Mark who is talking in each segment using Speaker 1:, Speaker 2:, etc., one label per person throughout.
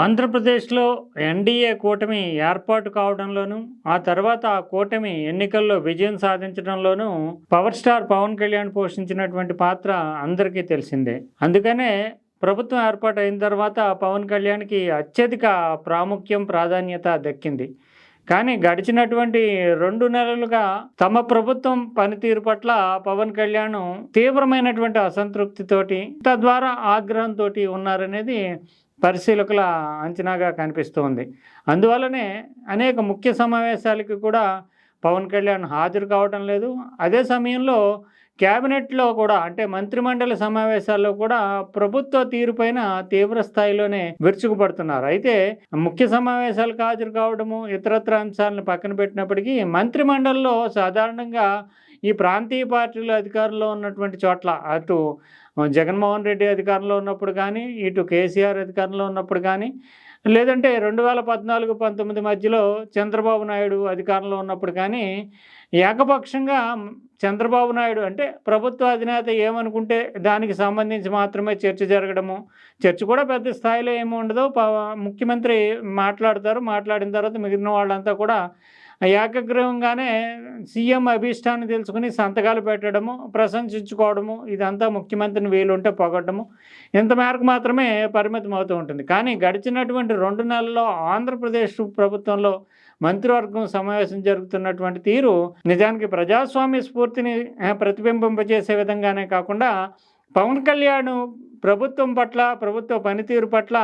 Speaker 1: ఆంధ్రప్రదేశ్లో ఎన్డీఏ కూటమి ఏర్పాటు కావడంలోనూ ఆ తర్వాత ఆ కూటమి ఎన్నికల్లో విజయం సాధించడంలోనూ పవర్ స్టార్ పవన్ కళ్యాణ్ పోషించినటువంటి పాత్ర అందరికీ తెలిసిందే. అందుకనే ప్రభుత్వం ఏర్పాటు అయిన తర్వాత పవన్ కళ్యాణ్కి అత్యధిక ప్రాముఖ్యం ప్రాధాన్యత దక్కింది. కానీ గడిచినటువంటి రెండు నెలలుగా తమ ప్రభుత్వం పనితీరు పట్ల పవన్ కళ్యాణ్ తీవ్రమైనటువంటి అసంతృప్తితోటి తద్వారా ఆగ్రహంతో ఉన్నారనేది పరిశీలకుల అంచనాగా కనిపిస్తోంది. అందువల్లనే అనేక ముఖ్య సమావేశాలకి కూడా పవన్ కళ్యాణ్ హాజరు కావడం లేదు. అదే సమయంలో క్యాబినెట్లో కూడా అంటే మంత్రిమండలి సమావేశాల్లో కూడా ప్రభుత్వ తీరుపైన తీవ్ర స్థాయిలోనే విరుచుకుపడుతున్నారు. అయితే ముఖ్య సమావేశాలకు హాజరు కావడము ఇతరత్ర అంశాలను పక్కన పెట్టినప్పటికీ మంత్రిమండలిలో సాధారణంగా ఈ ప్రాంతీయ పార్టీలు అధికారంలో ఉన్నటువంటి చోట్ల అటు జగన్మోహన్ రెడ్డి అధికారంలో ఉన్నప్పుడు కానీ ఇటు కేసీఆర్ అధికారంలో ఉన్నప్పుడు కానీ లేదంటే రెండు వేల పద్నాలుగు పంతొమ్మిది మధ్యలో చంద్రబాబు నాయుడు అధికారంలో ఉన్నప్పుడు కానీ ఏకపక్షంగా చంద్రబాబు నాయుడు అంటే ప్రభుత్వ అధినేత ఏమనుకుంటే దానికి సంబంధించి మాత్రమే చర్చ జరగడము. చర్చ కూడా పెద్ద స్థాయిలో ఏమి ఉండదు. ముఖ్యమంత్రి మాట్లాడతారు. మాట్లాడిన తర్వాత మిగిలిన వాళ్ళంతా కూడా ఏకగ్రీవంగానే సీఎం అభీష్టాన్ని తెలుసుకుని సంతకాలు పెట్టడము ప్రశంసించుకోవడము ఇదంతా ముఖ్యమంత్రిని వీలుంటే పొగడము ఇంత మేరకు మాత్రమే పరిమితం అవుతూ ఉంటుంది. కానీ గడిచినటువంటి రెండు నెలల్లో ఆంధ్రప్రదేశ్ ప్రభుత్వంలో మంత్రివర్గం సమావేశం జరుగుతున్నటువంటి తీరు నిజానికి ప్రజాస్వామ్య స్ఫూర్తిని ప్రతిబింబింపజేసే విధంగానే కాకుండా పవన్ కళ్యాణ్ ప్రభుత్వం పట్ల ప్రభుత్వ పనితీరు పట్ల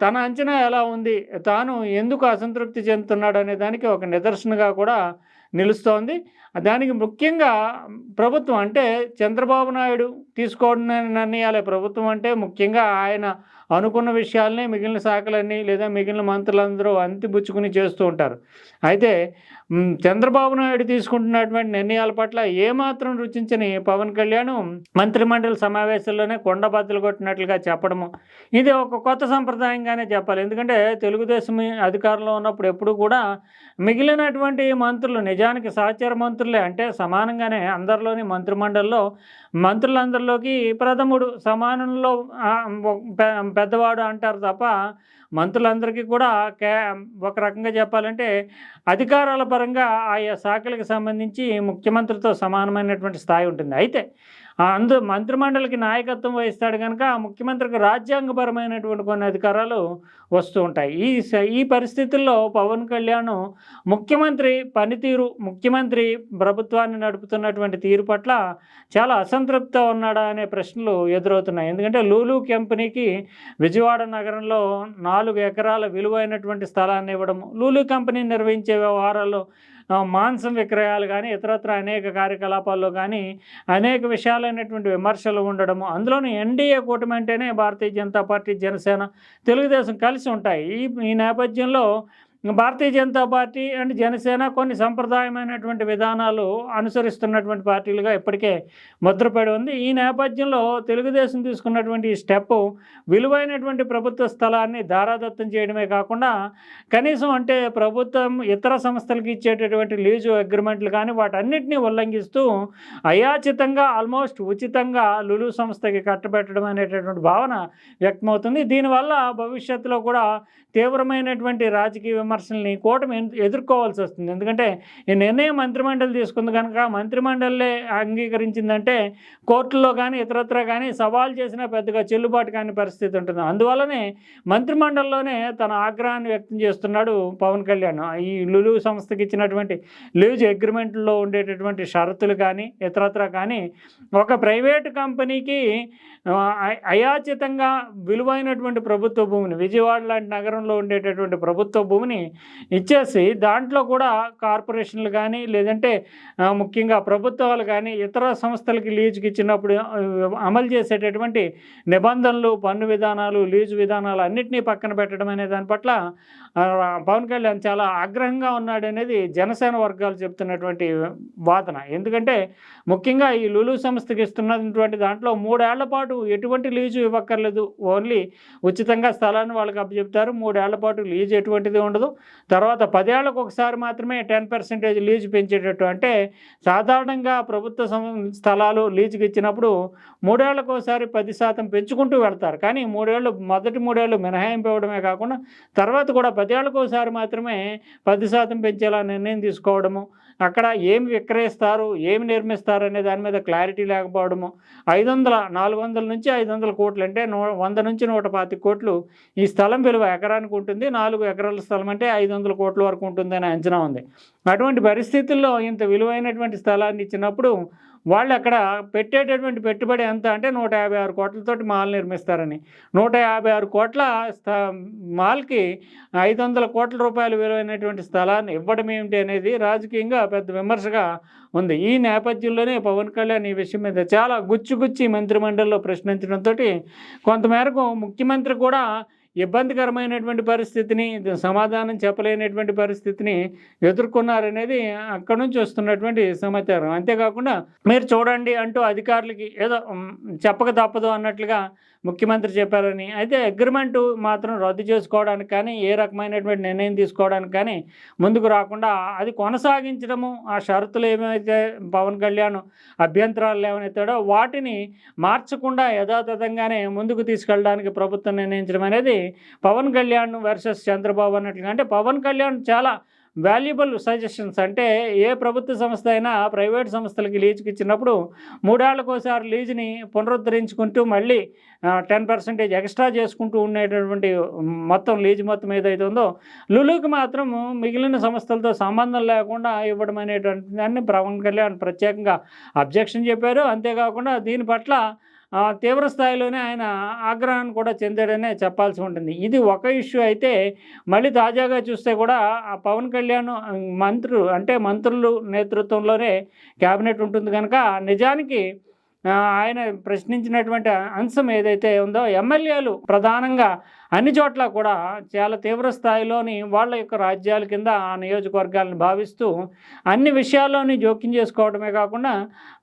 Speaker 1: తన అంచనా ఎలా ఉంది? తాను ఎందుకు అసంతృప్తి చెందుతున్నాడు అనే దానికి ఒక నిదర్శనగా కూడా నిలుస్తోంది. దానికి ముఖ్యంగా ప్రభుత్వం అంటే చంద్రబాబు నాయుడు తీసుకోవడం నిర్ణయాలే. ప్రభుత్వం అంటే ముఖ్యంగా ఆయన అనుకున్న విషయాలని మిగిలిన శాఖలన్నీ లేదా మిగిలిన మంత్రులందరూ అంతిపుచ్చుకుని చేస్తూ ఉంటారు. అయితే చంద్రబాబు నాయుడు తీసుకుంటున్నటువంటి నిర్ణయాల పట్ల ఏమాత్రం రుచించని పవన్ కళ్యాణ్ మంత్రిమండలి సమావేశంలోనే కొండ బద్దలు కొట్టినట్లుగా చెప్పడము. ఇది ఒక కొత్త సంప్రదాయంగానే చెప్పాలి. ఎందుకంటే తెలుగుదేశం అధికారంలో ఉన్నప్పుడు ఎప్పుడు కూడా మిగిలినటువంటి మంత్రులు నిజానికి సహచర మంత్రులే. అంటే సమానంగానే అందరిలోని మంత్రిమండలిలో మంత్రులందరిలోకి ప్రథముడు సమానంలో పెద్దవాడు అంటారు తప్ప మంత్రులందరికీ కూడా కే ఒక రకంగా చెప్పాలంటే అధికారాల పరంగా ఆయా శాఖలకు సంబంధించి ముఖ్యమంత్రితో సమానమైనటువంటి స్థాయి ఉంటుంది. అయితే అందు మంత్రిమండలికి నాయకత్వం వహిస్తాడు కనుక ఆ ముఖ్యమంత్రికి రాజ్యాంగపరమైనటువంటి కొన్ని అధికారాలు వస్తూ ఉంటాయి. ఈ స- ఈ పరిస్థితుల్లో పవన్ కళ్యాణ్ ముఖ్యమంత్రి పనితీరు ముఖ్యమంత్రి ప్రభుత్వాన్ని నడుపుతున్నటువంటి తీరు పట్ల చాలా అసంతృప్తితో ఉన్నాడా అనే ప్రశ్నలు ఎదురవుతున్నాయి. ఎందుకంటే లూలు కంపెనీకి విజయవాడ నగరంలో నాలుగు ఎకరాల విలువైనటువంటి స్థలాన్ని ఇవ్వడం లూలు కంపెనీ నిర్వహించే వ్యవహారాల్లో మాంసం విక్రయాలు కానీ ఇతరత్ర అనేక కార్యకలాపాల్లో కానీ అనేక విషయాలైనటువంటి విమర్శలు ఉండడము. అందులోనూ ఎన్డీఏ కూటమి అంటేనే భారతీయ జనతా పార్టీ జనసేన తెలుగుదేశం కలిసి ఉంటాయి. ఈ ఈ నేపథ్యంలో భారతీయ జనతా పార్టీ అండ్ జనసేన కొన్ని సంప్రదాయమైనటువంటి విధానాలు అనుసరిస్తున్నటువంటి పార్టీలుగా ఇప్పటికే ముద్రపడి ఉంది. ఈ నేపథ్యంలో తెలుగుదేశం తీసుకున్నటువంటి ఈ స్టెప్ విలువైనటువంటి ప్రభుత్వ స్థలాన్ని ధారాదత్తం చేయడమే కాకుండా కనీసం అంటే ప్రభుత్వం ఇతర సంస్థలకు ఇచ్చేటటువంటి లీజు అగ్రిమెంట్లు కానీ వాటన్నిటిని ఉల్లంఘిస్తూ అయాచితంగా ఆల్మోస్ట్ ఉచితంగా లులు సంస్థకి కట్టబెట్టడం అనేటటువంటి భావన వ్యక్తమవుతుంది. దీనివల్ల భవిష్యత్తులో కూడా తీవ్రమైనటువంటి రాజకీయ విమర్శల్ని కూటమి ఎదుర్కోవాల్సి వస్తుంది. ఎందుకంటే ఈ నిర్ణయం మంత్రిమండలి తీసుకుంది కనుక మంత్రిమండలే అంగీకరించిందంటే కోర్టులో కానీ ఇతరత్ర కానీ సవాల్ చేసినా పెద్దగా చెల్లుబాటు కాని పరిస్థితి ఉంటుంది. అందువల్లనే మంత్రిమండలిలోనే తన ఆగ్రహాన్ని వ్యక్తం చేస్తున్నాడు పవన్ కళ్యాణ్. ఈ లులు సంస్థకి ఇచ్చినటువంటి లీజ్ అగ్రిమెంట్లో ఉండేటటువంటి షరతులు కానీ ఇతరత్ర కానీ ఒక ప్రైవేటు కంపెనీకి అయాచితంగా విలువైనటువంటి ప్రభుత్వ భూమిని విజయవాడ లాంటి నగరంలో ఉండేటటువంటి ప్రభుత్వ భూమిని ఇచ్చేసి దాంట్లో కూడా కార్పొరేషన్లు కానీ లేదంటే ముఖ్యంగా ప్రభుత్వాలు కానీ ఇతర సంస్థలకి లీజుకి ఇచ్చినప్పుడు అమలు చేసేటటువంటి నిబంధనలు పన్ను విధానాలు లీజు విధానాలు అన్నింటినీ పక్కన పెట్టడం అనే దాని పట్ల పవన్ కళ్యాణ్ చాలా ఆగ్రహంగా ఉన్నాడు అనేది జనసేన వర్గాలు చెప్తున్నటువంటి వాదన. ఎందుకంటే ముఖ్యంగా ఈ లులు సంస్థకి ఇస్తున్నటువంటి దాంట్లో మూడేళ్ళ పాటు ఎటువంటి లీజు ఇవ్వక్కర్లేదు. ఓన్లీ ఉచితంగా స్థలాన్ని వాళ్ళకి అప్పచెప్తారు. మూడేళ్ళ పాటు లీజు ఎటువంటిది ఉండదు. కాదు. తర్వాత పదేళ్ళకు ఒకసారి మాత్రమే టెన్ పర్సెంటేజ్ లీజు పెంచేటట్టు అంటే సాధారణంగా ప్రభుత్వ సం- స్థలాలు లీజుకి ఇచ్చినప్పుడు మూడేళ్ళకు ఒకసారి పది శాతం పెంచుకుంటూ వెళ్తారు. కానీ మూడేళ్ళు మొదటి మూడేళ్ళు మినహాయింపు ఇవ్వడమే కాకుండా తర్వాత కూడా పదేళ్ళకు ఒకసారి మాత్రమే పది శాతం పెంచేలా నిర్ణయం తీసుకోవడము అక్కడ ఏమి విక్రయిస్తారు ఏమి నిర్మిస్తారు అనే దాని మీద క్లారిటీ లేకపోవడము. ఐదు వందల నాలుగు వందల నుంచి ఐదు వందల కోట్లు అంటే నూ వంద నుంచి నూట పాతిక కోట్లు ఈ స్థలం విలువ ఎకరానికి ఉంటుంది. నాలుగు ఎకరాల స్థలం అంటే ఐదు వందల కోట్ల వరకు ఉంటుందని అంచనా ఉంది. అటువంటి పరిస్థితుల్లో ఇంత విలువైనటువంటి స్థలాన్ని ఇచ్చినప్పుడు వాళ్ళు అక్కడ పెట్టేటటువంటి పెట్టుబడి ఎంత అంటే నూట యాభై ఆరు కోట్లతోటి మాల్ నిర్మిస్తారని. నూట యాభై ఆరు కోట్ల స్థ మాల్కి ఐదు వందల కోట్ల రూపాయలు విలువైనటువంటి స్థలాన్ని ఇవ్వడం ఏమిటి అనేది రాజకీయంగా పెద్ద విమర్శగా ఉంది. ఈ నేపథ్యంలోనే పవన్ కళ్యాణ్ ఈ విషయం మీద చాలా గుచ్చి గుచ్చి మంత్రిమండలిలో ప్రశ్నించడంతో కొంతమేరకు ముఖ్యమంత్రి కూడా ఇబ్బందికరమైనటువంటి పరిస్థితిని సమాధానం చెప్పలేనటువంటి పరిస్థితిని ఎదుర్కొన్నారనేది అక్కడ నుంచి వస్తున్నటువంటి సమాచారం. అంతేకాకుండా మీరు చూడండి అంటూ అధికారులకి ఏదో చెప్పక తప్పదు అన్నట్లుగా ముఖ్యమంత్రి చెప్పారని. అయితే అగ్రిమెంటు మాత్రం రద్దు చేసుకోవడానికి కానీ ఏ రకమైనటువంటి నిర్ణయం తీసుకోవడానికి కానీ ముందుకు రాకుండా అది కొనసాగించడము ఆ షరతులు ఏమైతే పవన్ కళ్యాణ్ అభ్యంతరాలు లేవనెత్తాడో వాటిని మార్చకుండా యథాతథంగానే ముందుకు తీసుకెళ్ళడానికి ప్రభుత్వం నిర్ణయించడం అనేది పవన్ కళ్యాణ్ వర్సెస్ చంద్రబాబు అన్నట్లుగా. అంటే పవన్ కళ్యాణ్ చాలా వాల్యుబుల్ సజెషన్స్ అంటే ఏ ప్రభుత్వ సంస్థ అయినా ప్రైవేట్ సంస్థలకి లీజుకి ఇచ్చినప్పుడు మూడేళ్ళకోసారి లీజుని పునరుద్ధరించుకుంటూ మళ్ళీ టెన్ పర్సెంటేజ్ ఎక్స్ట్రా చేసుకుంటూ ఉండేటటువంటి మొత్తం లీజు మొత్తం ఏదైతే ఉందో లులుకి మాత్రం మిగిలిన సంస్థలతో సంబంధం లేకుండా ఇవ్వడం అనేటువంటి దాన్ని పవన్ కళ్యాణ్ ప్రత్యేకంగా అబ్జెక్షన్ చెప్పారు. అంతేకాకుండా దీని పట్ల తీవ్ర స్థాయిలోనే ఆయన ఆగ్రహాన్ని కూడా చెందాడనే చెప్పాల్సి ఉంటుంది. ఇది ఒక ఇష్యూ అయితే మళ్ళీ తాజాగా చూస్తే కూడా ఆ పవన్ కళ్యాణ్ మంత్రులు అంటే మంత్రులు నేతృత్వంలోనే క్యాబినెట్ ఉంటుంది కనుక నిజానికి ఆయన ప్రశ్నించినటువంటి అంశం ఏదైతే ఉందో ఎమ్మెల్యేలు ప్రధానంగా అన్ని చోట్ల కూడా చాలా తీవ్ర స్థాయిలోని వాళ్ళ యొక్క రాజ్యాల కింద ఆ నియోజకవర్గాలను భావిస్తూ అన్ని విషయాల్లోని జోక్యం చేసుకోవడమే కాకుండా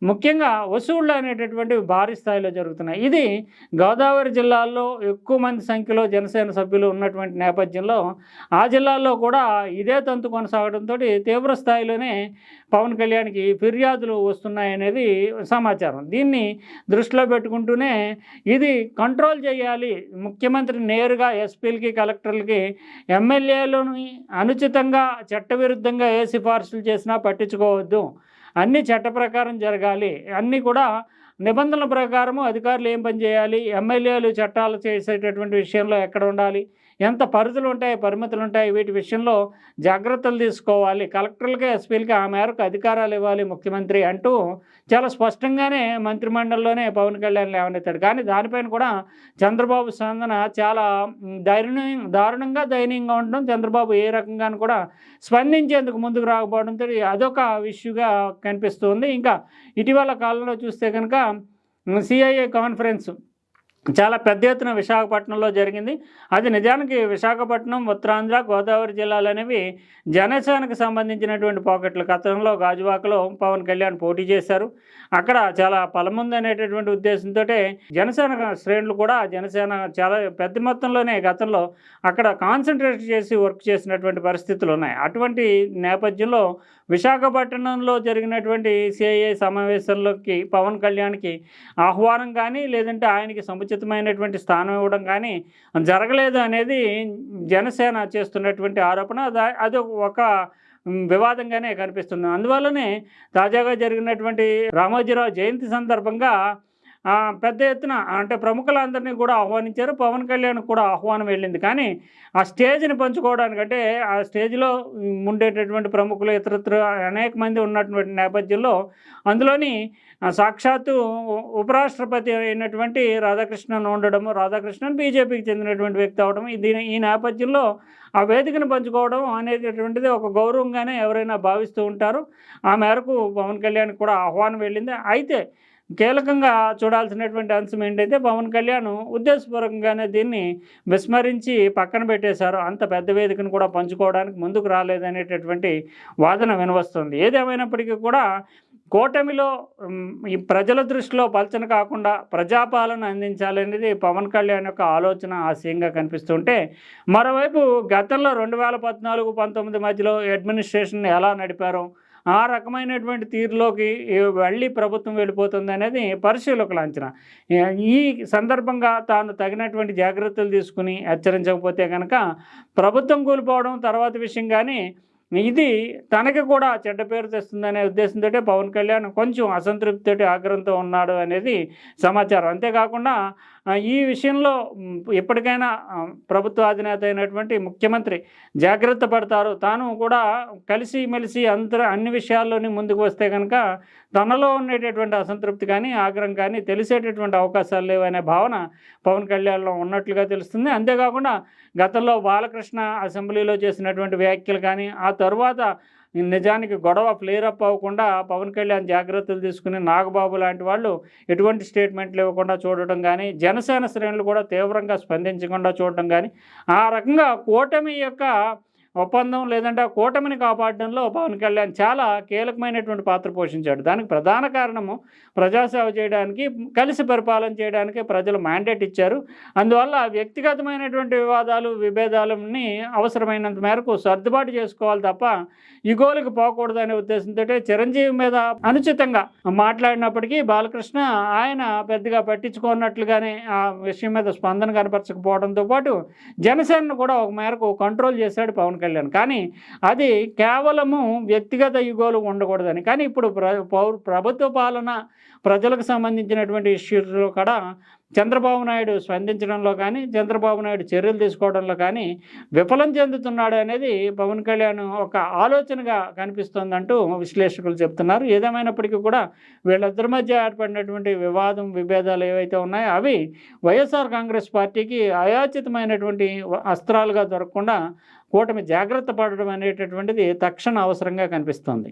Speaker 1: ముఖ్యంగా వసూళ్ళు అనేటటువంటివి భారీ స్థాయిలో జరుగుతున్నాయి. ఇది గోదావరి జిల్లాల్లో ఎక్కువ మంది సంఖ్యలో జనసేన సభ్యులు ఉన్నటువంటి నేపథ్యంలో ఆ జిల్లాల్లో కూడా ఇదే తంతు కొనసాగడంతో తీవ్ర స్థాయిలోనే పవన్ కళ్యాణ్కి ఫిర్యాదులు వస్తున్నాయనేది సమాచారం. దీన్ని దృష్టిలో పెట్టుకుంటూనే ఇది కంట్రోల్ చేయాలి. ముఖ్యమంత్రి నేరు నేరుగా ఎస్పీలకి కలెక్టర్లకి ఎమ్మెల్యేలని అనుచితంగా చట్టవిరుద్ధంగా ఏ సిఫార్సులు చేసినా పట్టించుకోవద్దు. అన్ని చట్ట ప్రకారం జరగాలి. అన్నీ కూడా నిబంధనల ప్రకారము అధికారులు ఏం పని చేయాలి? ఎమ్మెల్యేలు చట్టాలు చేసేటటువంటి విషయంలో ఎక్కడ ఉండాలి? ఎంత పరిధులు ఉంటాయి పరిమితులు ఉంటాయి వీటి విషయంలో జాగ్రత్తలు తీసుకోవాలి. కలెక్టర్లకి ఎస్పీలకి ఆ మేరకు అధికారాలు ఇవ్వాలి ముఖ్యమంత్రి అంటూ చాలా స్పష్టంగానే మంత్రిమండలిలోనే పవన్ కళ్యాణ్ లేవనెత్తాడు. కానీ దానిపైన కూడా చంద్రబాబు స్పందన చాలా మ్, దారుణంగా దయనీయంగా ఉండడం చంద్రబాబు ఏ రకంగానూ కూడా స్పందించేందుకు ముందుకు రాకపోవడంతో అదొక ఇష్యూగా కనిపిస్తుంది ఇంకా ఇటీవల కాలంలో చూస్తే కనుక సిఐఏ కాన్ఫరెన్స్ చాలా పెద్ద ఎత్తున విశాఖపట్నంలో జరిగింది. అది నిజానికి విశాఖపట్నం ఉత్తరాంధ్ర గోదావరి జిల్లాలు అనేవి జనసేనకు సంబంధించినటువంటి పాకెట్లు. గతంలో గాజువాకలో పవన్ కళ్యాణ్ పోటీ చేశారు. అక్కడ చాలా పలముంది అనేటటువంటి ఉద్దేశంతో జనసేన శ్రేణులు కూడా జనసేన చాలా పెద్ద మొత్తంలోనే గతంలో అక్కడ కాన్సన్ట్రేట్ చేసి వర్క్ చేసినటువంటి పరిస్థితులు ఉన్నాయి. అటువంటి నేపథ్యంలో విశాఖపట్నంలో జరిగినటువంటి సిఐఏ సమావేశంలోకి పవన్ కళ్యాణ్కి ఆహ్వానం కానీ లేదంటే ఆయనకి సముచితమైనటువంటి స్థానం ఇవ్వడం కానీ జరగలేదు అనేది జనసేన చేస్తున్నటువంటి ఆరోపణ. అది ఒక వివాదంగానే కనిపిస్తుంది. అందువల్లనే తాజాగా జరిగినటువంటి రామోజీరావు జయంతి సందర్భంగా పెద్ద ఎత్తున అంటే ప్రముఖులందరినీ కూడా ఆహ్వానించారు. పవన్ కళ్యాణ్ కూడా ఆహ్వానం వెళ్ళింది. కానీ ఆ స్టేజ్ని పంచుకోవడానికంటే ఆ స్టేజ్లో ఉండేటటువంటి ప్రముఖులు ఇతరత్ర అనేక మంది ఉన్నటువంటి నేపథ్యంలో అందులోని సాక్షాత్తు ఉపరాష్ట్రపతి అయినటువంటి రాధాకృష్ణన్ ఉండడం రాధాకృష్ణన్ బీజేపీకి చెందినటువంటి వ్యక్తి అవడం దీని ఈ నేపథ్యంలో ఆ వేదికను పంచుకోవడం అనేటటువంటిది ఒక గౌరవంగానే ఎవరైనా భావిస్తూ ఉంటారు. ఆ మేరకు పవన్ కళ్యాణ్ కూడా ఆహ్వానం వెళ్ళింది. అయితే కీలకంగా చూడాల్సినటువంటి అంశం ఏంటంటే పవన్ కళ్యాణ్ ఉద్దేశపూర్వకంగానే దీన్ని విస్మరించి పక్కన పెట్టేశారు. అంత పెద్ద వేదికను కూడా పంచుకోవడానికి ముందుకు రాలేదనేటటువంటి వాదన వినవస్తుంది. ఏదేమైనప్పటికీ కూడా కూటమిలో ఈ ప్రజల దృష్టిలో పలచన కాకుండా ప్రజాపాలన అందించాలనేది పవన్ కళ్యాణ్ యొక్క ఆలోచన ఆశయంగా కనిపిస్తుంటే మరోవైపు గతంలో రెండు వేల పద్నాలుగు పంతొమ్మిది మధ్యలో అడ్మినిస్ట్రేషన్ ఎలా నడిపారో ఆ రకమైనటువంటి తీరులోకి వెళ్ళి ప్రభుత్వం వెళ్ళిపోతుంది అనేది పరిశీలకుల అంచనా. ఈ- ఈ సందర్భంగా తాను తగినటువంటి జాగ్రత్తలు తీసుకుని హెచ్చరించకపోతే కనుక ప్రభుత్వం కూలిపోవడం తర్వాత విషయం కానీ ఇది తనకి కూడా చెడ్డ పేరు తెస్తుందనే ఉద్దేశంతో పవన్ కళ్యాణ్ కొంచెం అసంతృప్తితో ఆగ్రహంతో ఉన్నాడు అనేది సమాచారం. అంతేకాకుండా ఈ విషయంలో ఎప్పటికైనా ప్రభుత్వ అధినేత అయినటువంటి ముఖ్యమంత్రి జాగ్రత్త పడతారు. తాను కూడా కలిసి మెలిసి అంతర అన్ని విషయాల్లోని ముందుకు వస్తే కనుక తనలో ఉండేటటువంటి అసంతృప్తి కానీ ఆగ్రహం కానీ తెలిసేటటువంటి అవకాశాలు లేవనే భావన పవన్ కళ్యాణ్లో ఉన్నట్లుగా తెలుస్తుంది. అంతేకాకుండా గతంలో బాలకృష్ణ అసెంబ్లీలో చేసినటువంటి వ్యాఖ్యలు కానీ ఆ తర్వాత నిజానికి గొడవ ఫ్లేర్ అప్ అవ్వకుండా పవన్ కళ్యాణ్ జాగ్రత్తలు తీసుకుని నాగబాబు లాంటి వాళ్ళు ఎటువంటి స్టేట్మెంట్లు ఇవ్వకుండా చూడటం కానీ జనసేన శ్రేణులు కూడా తీవ్రంగా స్పందించకుండా చూడటం కానీ ఆ రకంగా కూటమి యొక్క ఒప్పందం లేదంటే ఆ కూటమిని కాపాడడంలో పవన్ కళ్యాణ్ చాలా కీలకమైనటువంటి పాత్ర పోషించాడు. దానికి ప్రధాన కారణము ప్రజాసేవ చేయడానికి కలిసి పరిపాలన చేయడానికి ప్రజలు మ్యాండేట్ ఇచ్చారు. అందువల్ల వ్యక్తిగతమైనటువంటి వివాదాలు విభేదాలని అవసరమైనంత మేరకు సర్దుబాటు చేసుకోవాలి తప్ప ఇగోలకు పోకూడదు అనే ఉద్దేశంతో చిరంజీవి మీద అనుచితంగా మాట్లాడినప్పటికీ బాలకృష్ణ ఆయన పెద్దగా పట్టించుకున్నట్లుగానే ఆ విషయం మీద స్పందన కనపరచకపోవడంతో పాటు జనసేనను కూడా ఒక మేరకు కంట్రోల్ చేశాడు పవన్ కళ్యాణ్. కానీ అది కేవలము వ్యక్తిగత యుగోలు ఉండకూడదని. కానీ ఇప్పుడు ప్ర ప్రభుత్వ పాలన ప్రజలకు సంబంధించినటువంటి ఇష్యూస్లో కూడా చంద్రబాబు నాయుడు స్పందించడంలో కానీ చంద్రబాబు నాయుడు చర్యలు తీసుకోవడంలో కానీ విఫలం చెందుతున్నాడు అనేది పవన్ కళ్యాణ్ ఒక ఆలోచనగా కనిపిస్తోందంటూ విశ్లేషకులు చెప్తున్నారు. ఏదేమైనప్పటికీ కూడా వీళ్ళిద్దరి మధ్య ఏర్పడినటువంటి వివాదం విభేదాలు ఏవైతే ఉన్నాయో అవి వైఎస్ఆర్ కాంగ్రెస్ పార్టీకి అయాచితమైనటువంటి అస్త్రాలుగా దొరకకుండా కూటమి జాగ్రత్త పడడం అనేటటువంటిది తక్షణ అవసరంగా కనిపిస్తోంది.